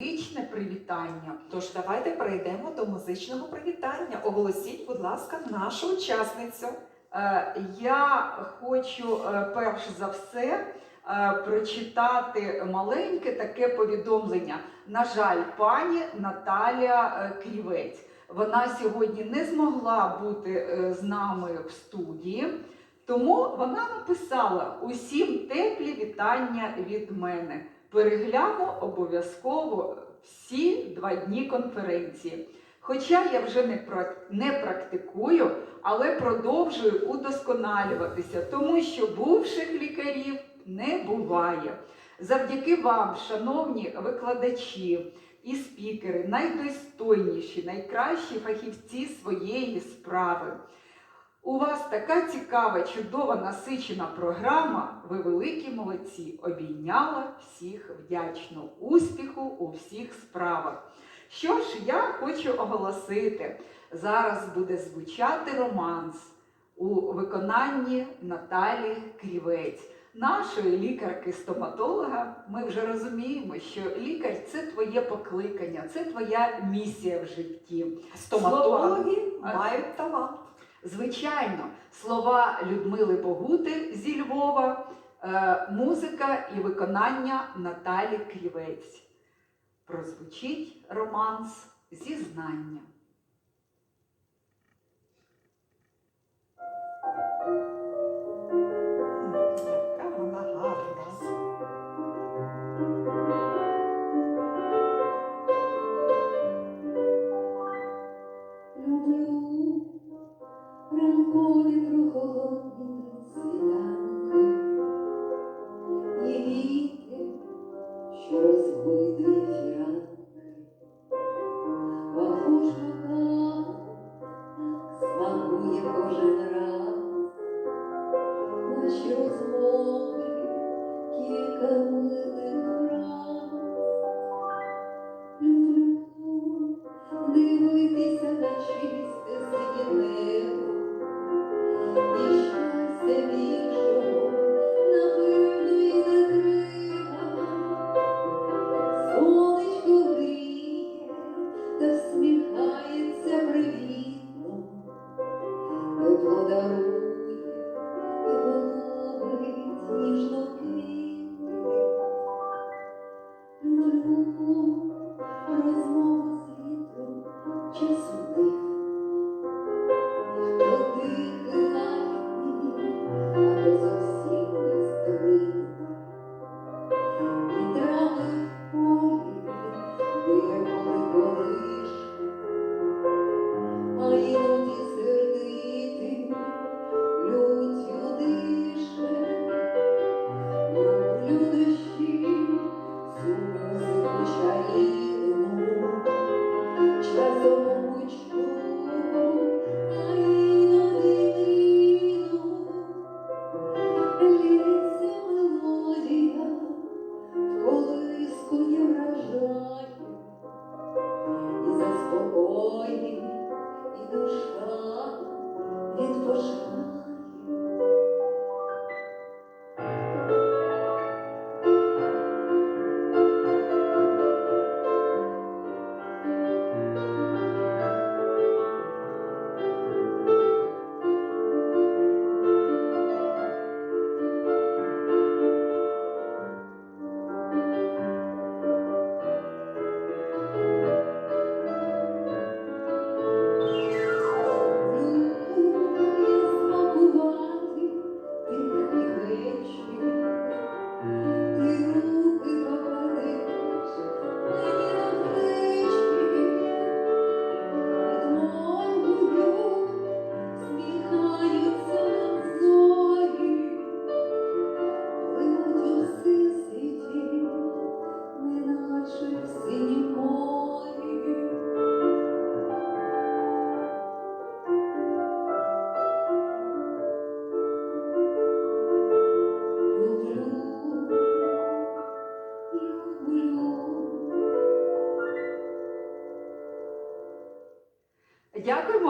музичне привітання. Тож давайте перейдемо до музичного привітання. Оголосіть, будь ласка, нашу учасницю. Е, Я хочу е, перш за все е, прочитати маленьке таке повідомлення. На жаль, пані Наталія е, Крівець. Вона сьогодні не змогла бути з нами в студії, тому вона написала усім теплі вітання від мене. Перегляну обов'язково всі два дні конференції. Хоча я вже не, пра- не практикую, але продовжую удосконалюватися, тому що бувших лікарів не буває. Завдяки вам, шановні викладачі і спікери, найдостойніші, найкращі фахівці своєї справи. У вас така цікава, чудова, насичена програма. Ви великі молодці. Обійняла всіх вдячно. Успіху у всіх справах. Що ж, я хочу оголосити. Зараз буде звучати романс у виконанні Наталі Крівець, нашої лікарки-стоматолога. Ми вже розуміємо, що лікар це твоє покликання, це твоя місія в житті. Стоматологи Слова. мають талант. Звичайно, слова Людмили Богути зі Львова, е, музика і виконання Наталі Крівець. Прозвучить романс зізнання. Кожен раз. Наші розмови кілька милих раз. Дивитися на чисте синє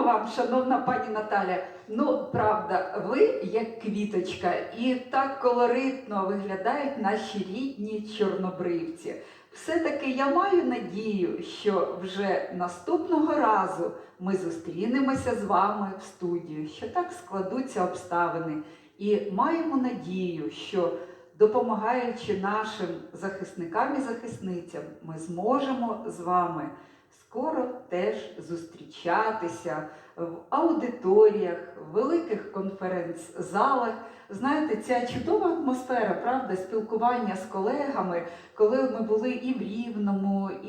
вам, шановна пані Наталя. Ну, правда, ви як квіточка, і так колоритно виглядають наші рідні чорнобривці. все-таки я маю надію, що вже наступного разу ми зустрінемося з вами в студію, що так складуться обставини, і маємо надію, що допомагаючи нашим захисникам і захисницям, ми зможемо з вами скоро теж зустрічатися в аудиторіях, в великих конференц-залах. Знаєте, ця чудова атмосфера, правда, спілкування з колегами, коли ми були і в Рівному, і